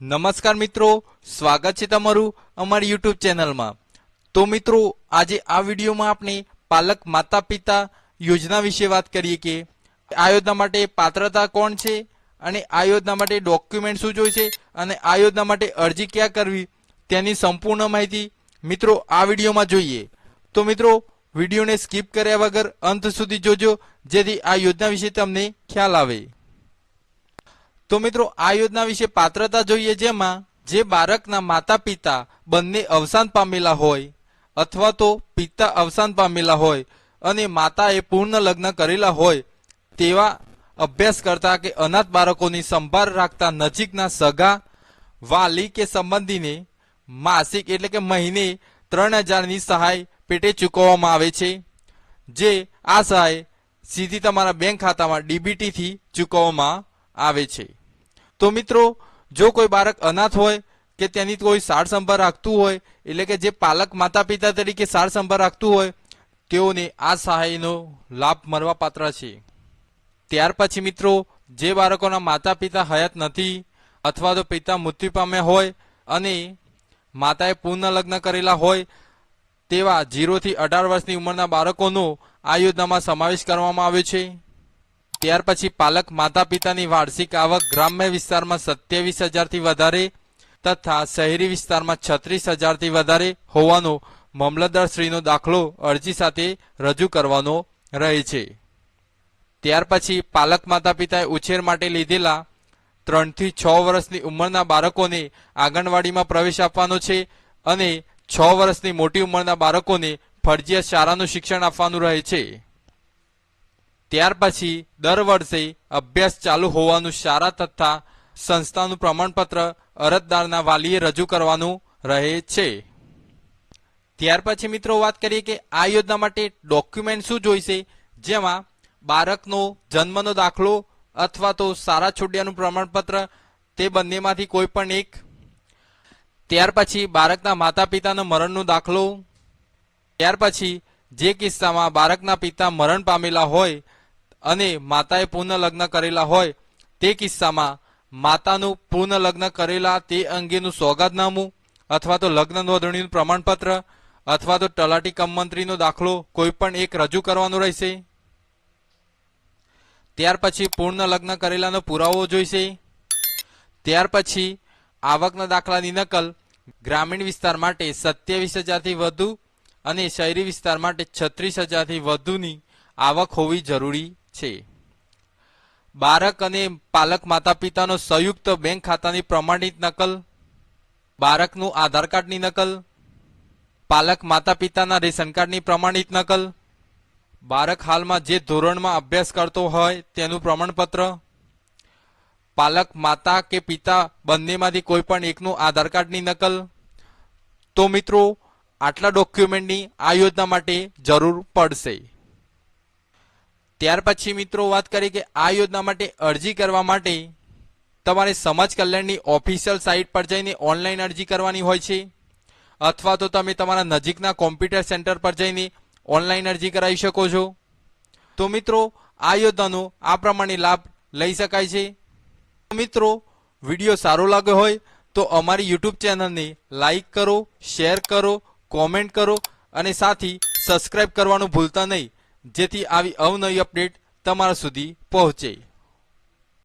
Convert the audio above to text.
નમસ્કાર મિત્રો, સ્વાગત છે તમારું અમારી યુટ્યુબ ચેનલમાં. તો મિત્રો, આજે આ વિડીયોમાં આપણે પાલક માતા પિતા યોજના વિશે વાત કરીએ કે આ યોજના માટે પાત્રતા કોણ છે અને આ યોજના માટે ડોક્યુમેન્ટ શું જોઈશે અને આ યોજના માટે અરજી ક્યાં કરવી તેની સંપૂર્ણ માહિતી મિત્રો આ વિડીયોમાં જોઈએ. તો મિત્રો, વિડીયોને સ્કીપ કર્યા વગર અંત સુધી જોજો જેથી આ યોજના વિશે તમને ખ્યાલ આવે. તો મિત્રો, આ યોજના વિશે પાત્રતા જોઈએ જેમાં જે બાળકના માતા પિતા બંને અવસાન પામેલા હોય અથવા તો પિતા અવસાન પામેલા હોય અને માતાએ પૂર્ણ લગ્ન કરેલા હોય તેવા અભ્યાસ કરતા કે અનાથ બાળકોની સંભાળ રાખતા નજીકના સગા, વાલી કે સંબંધીને માસિક એટલે કે મહિને ત્રણ હજારની સહાય પેટે ચૂકવવામાં આવે છે, જે આ સહાય સીધી તમારા બેંક ખાતામાં ડીબીટીથી ચૂકવવામાં આવે છે. તો મિત્રો, જો કોઈ બાળક અનાથ હોય કે તેની કોઈ સાર સંભાળ રાખતું હોય, એટલે કે જે પાલક માતા પિતા તરીકે સાર સંભાળ રાખતું હોય, તેઓને આ સહાયનો લાભ મળવા પાત્ર છે. ત્યાર પછી મિત્રો, જે બાળકોના માતા પિતા હયાત નથી અથવા તો પિતા મૃત્યુ પામ્યા હોય અને માતાએ પૂર્ણ લગ્ન કરેલા હોય, તેવા જીરોથી અઢાર વર્ષની ઉંમરના બાળકોનો આ યોજનામાં સમાવેશ કરવામાં આવ્યો છે. ત્યાર પછી પાલક માતા પિતાની વાર્ષિક આવક ગ્રામ્ય વિસ્તારમાં સત્યાવીસ હજારથી વધારે તથા શહેરી વિસ્તારમાં છત્રીસ હજારથી વધારે હોવાનો મામલતદારશ્રીનો દાખલો અરજી સાથે રજૂ કરવાનો રહે છે. ત્યાર પછી પાલક માતા પિતાએ ઉછેર માટે લીધેલા ત્રણથી છ વર્ષની ઉંમરના બાળકોને આંગણવાડીમાં પ્રવેશ આપવાનો છે અને છ વર્ષની મોટી ઉંમરના બાળકોને ફરજિયાત શાળાનું શિક્ષણ આપવાનું રહે છે. ત્યાર પછી દર વર્ષે અભ્યાસ ચાલુ હોવાનું શાળા તથા સંસ્થાનું પ્રમાણપત્ર અરજદારના વાલીએ રજૂ કરવાનું રહે છે. ત્યાર પછી મિત્રો વાત કરીએ કે આ યોજના માટે ડોક્યુમેન્ટ શું જોઈશે? જેમાં બાળકનો જન્મનો દાખલો અથવા તો સારા છોડિયાનું પ્રમાણપત્ર તે બંનેમાંથી કોઈ પણ એક. ત્યાર પછી બાળકના માતા પિતાનો મરણનો દાખલો. ત્યાર પછી જે કિસ્સામાં બાળકના પિતા મરણ પામેલા હોય અને માતાએ પૂર્ણ લગ્ન કરેલા હોય તે કિસ્સામાં માતાનું પૂર્ણ લગ્ન કરેલા તે અંગેનું સોગાદનામું અથવા તો લગ્ન નોંધણીનું પ્રમાણપત્ર અથવા તો તલાટી કમમંત્રીનો દાખલો કોઈ પણ એક રજૂ કરવાનો રહેશે. ત્યાર પછી પૂર્ણ લગ્ન કરેલાનો પુરાવો જોઈશે. ત્યાર પછી આવકના દાખલાની નકલ ગ્રામીણ વિસ્તાર માટે સત્યાવીસ હજારથી વધુ અને શહેરી વિસ્તાર માટે છત્રીસ હજારથી વધુની આવક હોવી જરૂરી છે. બાળક અને પાલક માતા પિતાનો સંયુક્ત બેંક ખાતાની પ્રમાણિત નકલ બાળકનું આધાર કાર્ડની નકલ, પાલક માતા પિતાના રેશન કાર્ડની પ્રમાણિત નકલ બાળક હાલમાં જે ધોરણમાં અભ્યાસ કરતો હોય તેનું પ્રમાણપત્ર, પાલક માતા કે પિતા બંનેમાંથી કોઈ પણ એકનું આધાર કાર્ડની નકલ. તો મિત્રો, આટલા ડોક્યુમેન્ટની આ યોજના માટે જરૂર પડશે. ત્યાર પછી મિત્રો વાત કરીએ કે આ યોજના માટે અરજી કરવા માટે તમારે સમાજ કલ્યાણની ઓફિશિયલ સાઇટ પર જઈને ઓનલાઈન અરજી કરવાની હોય છે. અથવા તો તમે તમારા નજીકના કોમ્પ્યુટર સેન્ટર પર જઈને ઓનલાઈન અરજી કરાવી શકો છો. તો મિત્રો, આ યોજનાનો આ પ્રમાણે લાભ લઈ શકાય છે. મિત્રો, વીડિયો સારો લાગ્યો હોય તો અમારી યુટ્યુબ ચેનલને લાઈક કરો, શેર કરો, કોમેન્ટ કરો અને સાથી સબસ્ક્રાઇબ કરવાનું ભૂલતા નહીં. જેથી આવી અવનવી અપડેટ તમારા સુધી પહોંચે.